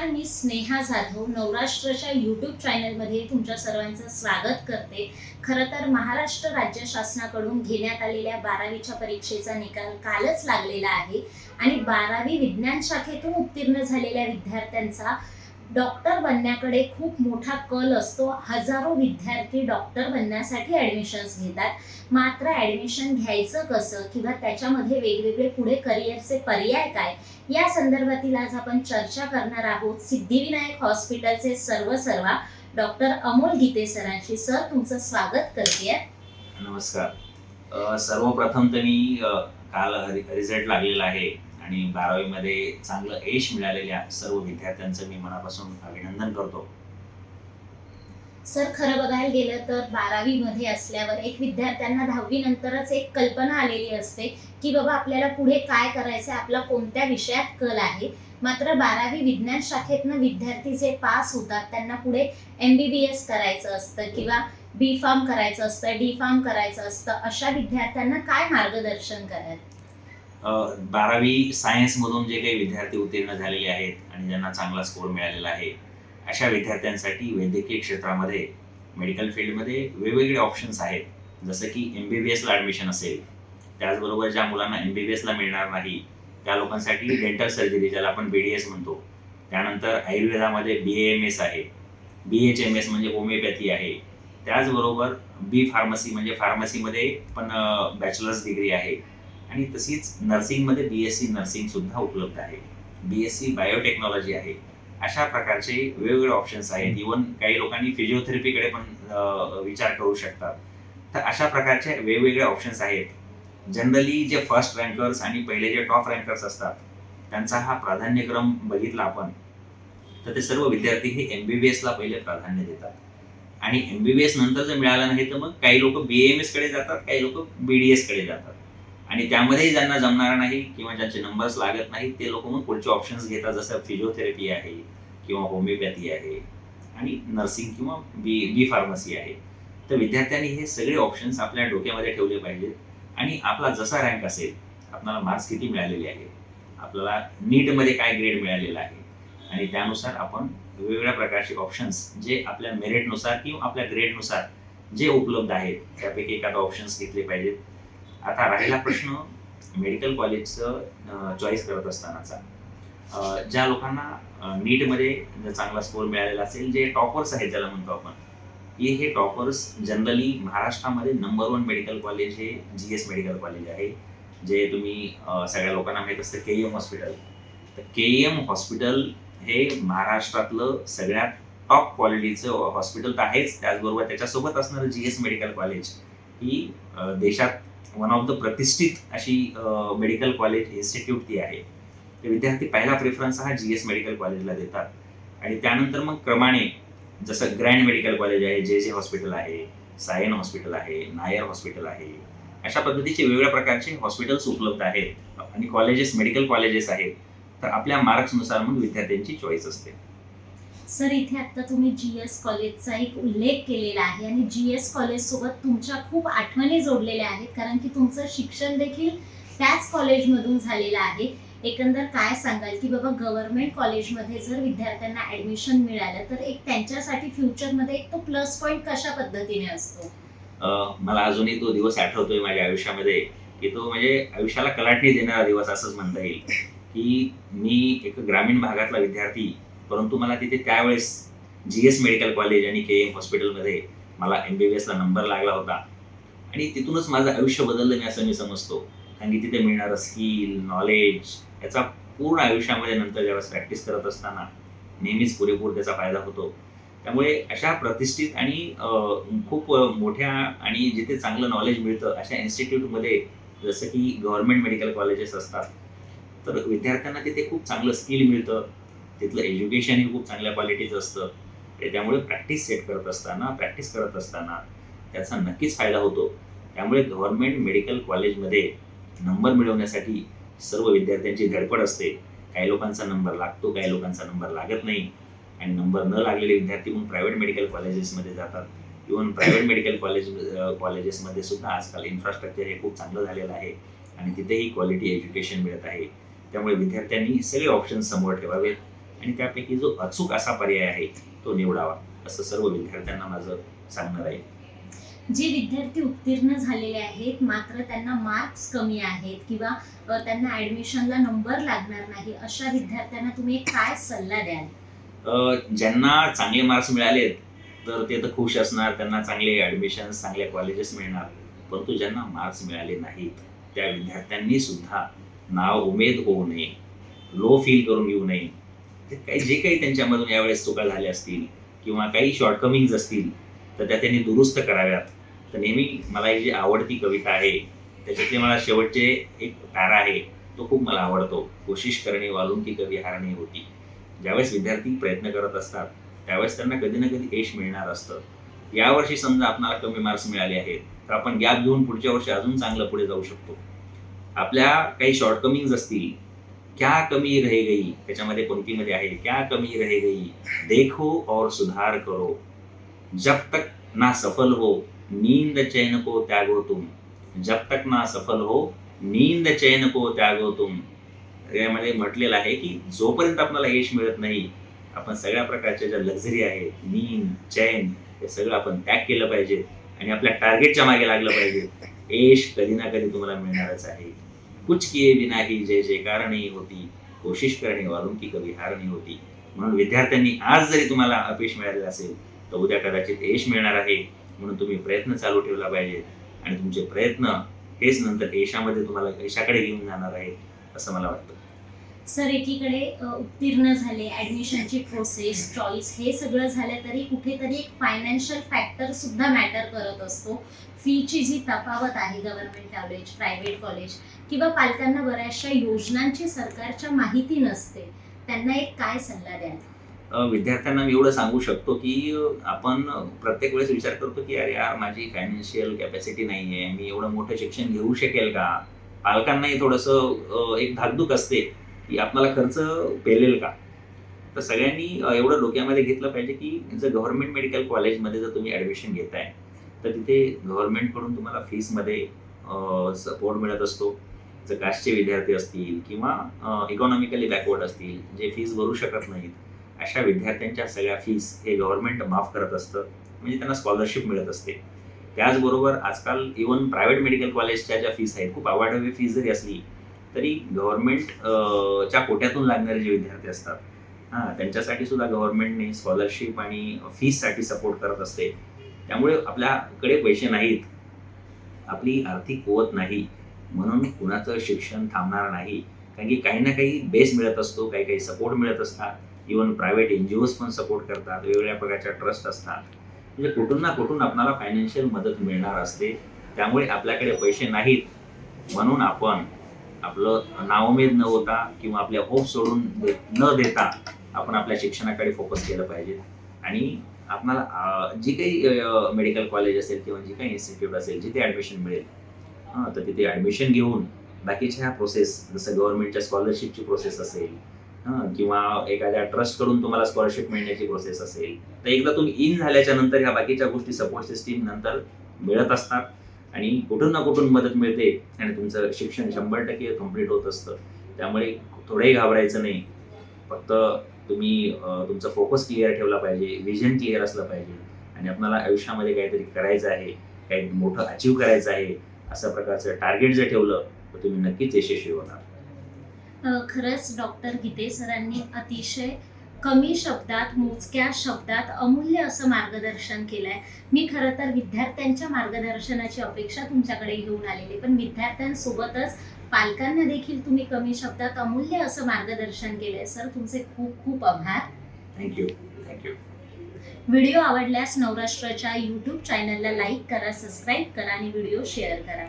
नमस्कार मी स्नेहा जाधव नवराष्ट्रच्या यूट्यूब चॅनलमध्ये तुमच्या सर्वांचं स्वागत करते. खरं तर महाराष्ट्र राज्य शासनाकडून घेण्यात आलेल्या बारावीच्या परीक्षेचा निकाल कालच लागलेला आहे आणि बारावी विज्ञान शाखेतून उत्तीर्ण झालेल्या विद्यार्थ्यांचा डॉक्टर बनण्याकडे खूप मोठा कल असतो. हजारो विद्यार्थी डॉक्टर बनण्यासाठी ॲडमिशन्स घेतात. मात्र ॲडमिशन घ्यायचं कसं किंवा त्याच्यामध्ये वेगवेगळे पुढे करिअरचे पर्याय काय या संदर्भातील आज आपण चर्चा करणार आहोत. सिद्धिविनायक हॉस्पिटलचे सर्व सर्वा डॉक्टर अमोल गीते सरांशी. सर तुमचं स्वागत करते. नमस्कार. सर्वप्रथम तर मी काल रिझल्ट लागलेला आहे. आणि बारावीमध्ये चांगलं यश मिळालेल्या सर्व विद्यार्थ्यांचं मी मनापासून अभिनंदन करतो. सर खरं बघायला गेलं तर बारावीमध्ये असल्यावर एक विद्यार्थ्यांना दहावी नंतरच एक कल्पना आलेली असते की बाबा आपल्याला पुढे काय करायचं आपला कोणत्या विषयात कल आहे. मात्र बारावी विज्ञान शाखेतनं विद्यार्थी जे पास होतात त्यांना पुढे एम बी बी एस करायचं असतं किंवा बी फार्म करायचं असतं डी फार्म करायचं असतं अशा विद्यार्थ्यांना काय मार्गदर्शन करायचं बारावी सायन्समधून जे काही विद्यार्थी उत्तीर्ण झालेले आहेत आणि ज्यांना चांगला स्कोर मिळालेला आहे अशा विद्यार्थ्यांसाठी वैद्यकीय क्षेत्रामध्ये मेडिकल फील्डमध्ये वेगवेगळे ऑप्शन्स आहेत. जसं की एम बी बी एसला ॲडमिशन असेल त्याचबरोबर ज्या मुलांना एम बी बी एसला मिळणार नाही त्या लोकांसाठी डेंटल सर्जरी ज्याला आपण बी डी एस म्हणतो. त्यानंतर आयुर्वेदामध्ये बी एम एस आहे. बी एच एम एस म्हणजे होमिओपॅथी आहे. त्याचबरोबर बी फार्मसी म्हणजे फार्मसीमध्ये पण बॅचलर्स डिग्री आहे. आणि तशीच नर्सिंगमध्ये बी एस सी नर्सिंग सुद्धा उपलब्ध आहे. बी एस सी बायोटेक्नॉलॉजी आहे. अशा प्रकारचे वेगवेगळे ऑप्शन्स आहेत. इवन काही लोकांनी फिजिओथेरपीकडे पण विचार करू शकतात. तर अशा प्रकारचे वेगवेगळे ऑप्शन्स आहेत. जनरली जे फर्स्ट रँकर्स आणि पहिले जे टॉप रँकर्स असतात त्यांचा हा प्राधान्यक्रम बघितला आपण तर ते सर्व विद्यार्थी हे एम बी बी एसला पहिले प्राधान्य देतात. आणि एम बी बी एस नंतर जर मिळालं नाही तर मग काही लोक बी एम एसकडे जातात काही लोक बी डी एसकडे जातात. आणि त्यामध्येही ज्यांना जमणार नाही किंवा ज्यांचे नंबर्स लागत नाहीत ते लोक मग पुढचे ऑप्शन्स घेतात. जसं फिजिओथेरपी आहे किंवा होमिओपॅथी आहे आणि नर्सिंग किंवा बी बी फार्मसी आहे. तर विद्यार्थ्यांनी हे सगळे ऑप्शन्स आपल्या डोक्यामध्ये ठेवले पाहिजेत. आणि आपला जसा रँक असेल आपल्याला मार्क्स किती मिळालेले आहे आपल्याला नीटमध्ये काय ग्रेड मिळालेला आहे? आणि त्यानुसार आपण वेगवेगळ्या प्रकारचे ऑप्शन्स जे आपल्या मेरिटनुसार किंवा आपल्या ग्रेडनुसार जे उपलब्ध आहेत त्यापैकी एखादा ऑप्शन्स घेतले पाहिजेत. आता राहिला प्रश्न. मेडिकल कॉलेजचं चॉईस करत असतानाचा. ज्या लोकांना नीटमध्ये चांगला स्कोर मिळालेला असेल जे टॉपर्स आहेत ज्याला म्हणतो आपण हे हे टॉपर्स जनरली महाराष्ट्रामध्ये नंबर वन मेडिकल कॉलेज हे जी एस मेडिकल कॉलेज आहे. जे तुम्ही सगळ्या लोकांना माहीत असतं के एम हॉस्पिटल तर के एम हॉस्पिटल हे महाराष्ट्रातलं सगळ्यात टॉप क्वालिटीचं हॉस्पिटल तर आहेच. त्याचबरोबर त्याच्यासोबत असणारं जी एस मेडिकल कॉलेज ही देशात वन ऑफ द प्रतिष्ठित अशी मेडिकल कॉलेज इन्स्टिट्यूट ती आहे. ते विद्यार्थी पहिला प्रेफरन्स हा जी एस मेडिकल कॉलेजला देतात. आणि त्यानंतर मग क्रमाने जसं ग्रँड मेडिकल कॉलेज आहे जे जे हॉस्पिटल आहे सायन हॉस्पिटल आहे नायर हॉस्पिटल आहे अशा पद्धतीचे वेगवेगळ्या प्रकारचे हॉस्पिटल्स उपलब्ध आहेत. आणि कॉलेजेस मेडिकल कॉलेजेस आहेत. तर आपल्या मार्क्सनुसार मग विद्यार्थ्यांची चॉईस असते. सर इथे आता तुम्ही जी एस कॉलेजचा एक उल्लेख केलेला आहे आणि जी एस कॉलेज सोबत तुमच्या खूप आठवणी जोडलेल्या आहेत कारण की तुमचं शिक्षण देखील त्याच कॉलेजमधून झालेलं आहे. एकंदर काय सांगाल की बाबा गव्हर्नमेंट कॉलेजमध्ये जर विद्यार्थ्यांना ऍडमिशन मिळालं तर एक त्यांच्यासाठी फ्युचरमध्ये एक तो प्लस पॉईंट कशा पद्धतीने असतो? मला अजूनही तो दिवस आठवतोय माझ्या आयुष्यामध्ये की तो म्हणजे आयुष्याला कलाटणी देणारा दिवस असंच म्हणता येईल की मी एक ग्रामीण भागातला विद्यार्थी परंतु मला तिथे त्यावेळेस जी एस मेडिकल कॉलेज आणि के एम हॉस्पिटलमध्ये मला एम बी बी एसला नंबर लागला होता. आणि तिथूनच माझं आयुष्य बदललं मी असं मी समजतो. कारण की तिथे मिळणारं स्किल नॉलेज याचा पूर्ण आयुष्यामध्ये नंतर ज्यावेळेस प्रॅक्टिस करत असताना नेहमीच पुरेपूर त्याचा फायदा होतो. त्यामुळे अशा प्रतिष्ठित आणि खूप मोठ्या आणि जिथे चांगलं नॉलेज मिळतं अशा इन्स्टिट्यूटमध्ये जसं की गव्हर्नमेंट मेडिकल कॉलेजेस असतात तर विद्यार्थ्यांना तिथे खूप चांगलं स्किल मिळतं. तिथलं एज्युकेशन हे खूप चांगल्या क्वालिटीचं असतं. ते त्यामुळे प्रॅक्टिस सेट करत असताना प्रॅक्टिस करत असताना त्याचा नक्कीच फायदा होतो. त्यामुळे गव्हर्नमेंट मेडिकल कॉलेजमध्ये नंबर मिळवण्यासाठी सर्व विद्यार्थ्यांची धडपड असते. काही लोकांचा नंबर लागतो काही लोकांचा नंबर लागत नाही. आणि नंबर न लागलेले विद्यार्थी मग प्रायव्हेट मेडिकल कॉलेजेसमध्ये जातात. इवन प्रायव्हेट मेडिकल कॉलेज कॉलेजेसमध्ये सुद्धा आजकाल इन्फ्रास्ट्रक्चर हे खूप चांगलं झालेलं आहे. आणि तिथेही क्वालिटी एज्युकेशन मिळत आहे. त्यामुळे विद्यार्थ्यांनी सगळे ऑप्शन समोर ठेवावेत. आणि त्यापैकी जो अचूक असा पर्याय आहे तो निवडावा. असं सर्व विद्यार्थ्यांना माझं सांगणं राहील जे विद्यार्थी उत्तीर्ण झालेले आहेत मात्र त्यांना मार्क्स कमी आहेत किंवा त्यांना ऍडमिशनला नंबर लागणार नाही अशा विद्यार्थ्यांना तुम्ही काय सल्ला द्याल? ज्यांना चांगले मार्क्स मिळालेत तर ते तर खुश असणार त्यांना चांगले ॲडमिशन चांगल्या कॉलेजेस मिळणार परंतु ज्यांना मार्क्स मिळाले नाहीत त्या विद्यार्थ्यांनी सुद्धा नाव उमेद होऊ नये लो फील करून घेऊ नये काही जे काही त्यांच्यामधून यावेळेस चुका झाल्या असतील किंवा काही शॉर्टकमिंग्ज असतील तर त्या त्यांनी दुरुस्त कराव्यात. तर नेहमी मला ही जी आवडती कविता आहे त्याच्यातले मला शेवटचे एक तारा आहे तो खूप मला आवडतो. कोशिश करणे वालून ती कवी हारणे होती. ज्यावेळेस विद्यार्थी प्रयत्न करत असतात त्यावेळेस त्यांना कधी ना कधी यश मिळणार असतं. यावर्षी समजा आपणाला कमी मार्क्स मिळाले आहेत तर आपण गॅप घेऊन पुढच्या वर्षी अजून चांगलं पुढे जाऊ शकतो. आपल्या काही शॉर्टकमिंग्ज असतील क्या कमी रह गई? त्याच्यामध्ये पंक्तीमध्ये आहे क्या कमी रह गई? देखो और सुधार करो. जब तक ना सफल हो नींद चैन को त्यागो तुम. जब तक ना सफल हो नींद चैन को त्यागो तुम. यामध्ये म्हटलेलं आहे की जोपर्यंत आपल्याला यश मिळत नाही आपण सगळ्या प्रकारच्या ज्या लक्झरी आहेत नींद चैन हे सगळं आपण त्याग केलं पाहिजे आणि आपल्या टार्गेटच्या मागे लागलं पाहिजे. यश कधी ना कधी तुम्हाला मिळणारच आहे. कुछ किए बिना ही जय जयकारणी होती कोशिश करणे वालून की कधी हार नाही होती। म्हणून विद्यार्थ्यांनी आज जरी तुम्हाला अपयश मिळालेलं असेल तर उद्या कदाचित यश मिळणार आहे म्हणून तुम्ही प्रयत्न चालू ठेवला पाहिजे. आणि तुमचे प्रयत्न हेच नंतर यशामध्ये तुम्हाला यशाकडे घेऊन जाणार आहे असं मला वाटतं. सर एकीकडे उत्तीर्ण झाले ॲडमिशनची प्रोसेस चॉईस हे सगळं झालं तरी कुठेतरी एक फायनान्शियल फॅक्टर सुद्धा मॅटर करत असतो. फीची जी तफावत आहे गव्हर्नमेंट कॉलेज प्रायव्हेट कॉलेज किंवा पालकांना बऱ्याचशा योजनांची सरकारच्या माहिती नसते त्यांना एक काय सल्ला द्याल? विद्यार्थ्यांना मी एवढं सांगू शकतो की आपण प्रत्येक वेळेस विचार करतो की अरे यार माझी फायनान्शियल कॅपॅसिटी नाही आहे मी एवढं मोठं शिक्षण घेऊ शकेल का? पालकांनाही थोडंसं एक धाकधूक असते. की आपल्याला खर्च पेलेल का? तर सगळ्यांनी एवढं डोक्यामध्ये घेतलं पाहिजे की जर गव्हर्नमेंट मेडिकल कॉलेजमध्ये जर तुम्ही ॲडमिशन घेताय तर तिथे गव्हर्नमेंटकडून तुम्हाला फीसमध्ये सपोर्ट मिळत असतो. जर कास्टचे विद्यार्थी असतील किंवा इकॉनॉमिकली बॅकवर्ड असतील जे फीस भरू शकत नाहीत अशा विद्यार्थ्यांच्या सगळ्या फीस हे गव्हर्नमेंट माफ करत असतं. म्हणजे त्यांना स्कॉलरशिप मिळत असते. त्याचबरोबर आजकाल इवन प्रायव्हेट मेडिकल कॉलेजच्या ज्या फीस आहेत खूप अवॉर्डेबल फीस जरी असली तरी गव्हर्नमेंट च्या कोट्यातून लागणारे जे विद्यार्थी असतात हां त्यांच्यासाठी सुद्धा गव्हर्नमेंटने स्कॉलरशिप आणि फीससाठी सपोर्ट करत असते. त्यामुळे आपल्याकडे पैसे नाहीत. आपली आर्थिक कुवत नाही. म्हणून कुणाचं शिक्षण थांबणार नाही. कारण की काही ना काही बेस मिळत असतो काही काही सपोर्ट मिळत असतात. Even private N G Os पण सपोर्ट करतात. वेगवेगळ्या प्रकारच्या ट्रस्ट असतात. म्हणजे कुठून ना कुठून आपणाला फायनान्शियल मदत मिळणार असते. त्यामुळे आपल्याकडे पैसे नाहीत. म्हणून आपण आपलं नावमेद न होता किंवा आपल्या होप सोडून दे- न देता आपण आपल्या शिक्षणाकडे फोकस केलं पाहिजे. आणि आपणाला जी काही मेडिकल कॉलेज असेल किंवा जी काही इन्स्टिट्यूट असेल जिथे ॲडमिशन मिळेल हां तर तिथे ॲडमिशन घेऊन बाकीच्या ह्या प्रोसेस जसं गव्हर्नमेंटच्या स्कॉलरशिपची प्रोसेस असेल हां किंवा एखाद्या ट्रस्टकडून तुम्हाला स्कॉलरशिप मिळण्याची प्रोसेस असेल तर एकदा तुम्ही इन झाल्याच्यानंतर ह्या बाकीच्या गोष्टी सपोर्ट सिस्टीम नंतर मिळत असतात. आणि कुठून ना कुठून मदत मिळते आणि तुमचं शिक्षण शंभर टक्के कंप्लीट होत असतं. त्यामुळे थोडंही घाबरायचं नाही. फक्त तुम्ही तुमचा फोकस क्लिअर ठेवला पाहिजे विजन क्लिअर असलं पाहिजे. आणि आपल्याला आयुष्यामध्ये काहीतरी करायचं आहे काही मोठं अचीव करायचं आहे अशा प्रकारचं टार्गेट जर ठेवलं तर तुम्ही नक्कीच यशस्वी होणार. खरंच डॉक्टर गीते सरांनी अतिशय कमी शब्दात मोजक्या शब्दात अमूल्य असं मार्गदर्शन केलंय. मी खरं तर विद्यार्थ्यांच्या मार्गदर्शनाची अपेक्षा तुमच्याकडे घेऊन आलेली पण विद्यार्थ्यांसोबतच पालकांना देखील तुम्ही कमी शब्दात अमूल्य असं मार्गदर्शन केलंय. सर तुमचे खूप खूप आभार. Thank you thank you video आवडल्यास नवराष्ट्राच्या यूट्यूब चॅनलला लाईक करा सबस्क्राईब करा आणि व्हिडिओ शेअर करा.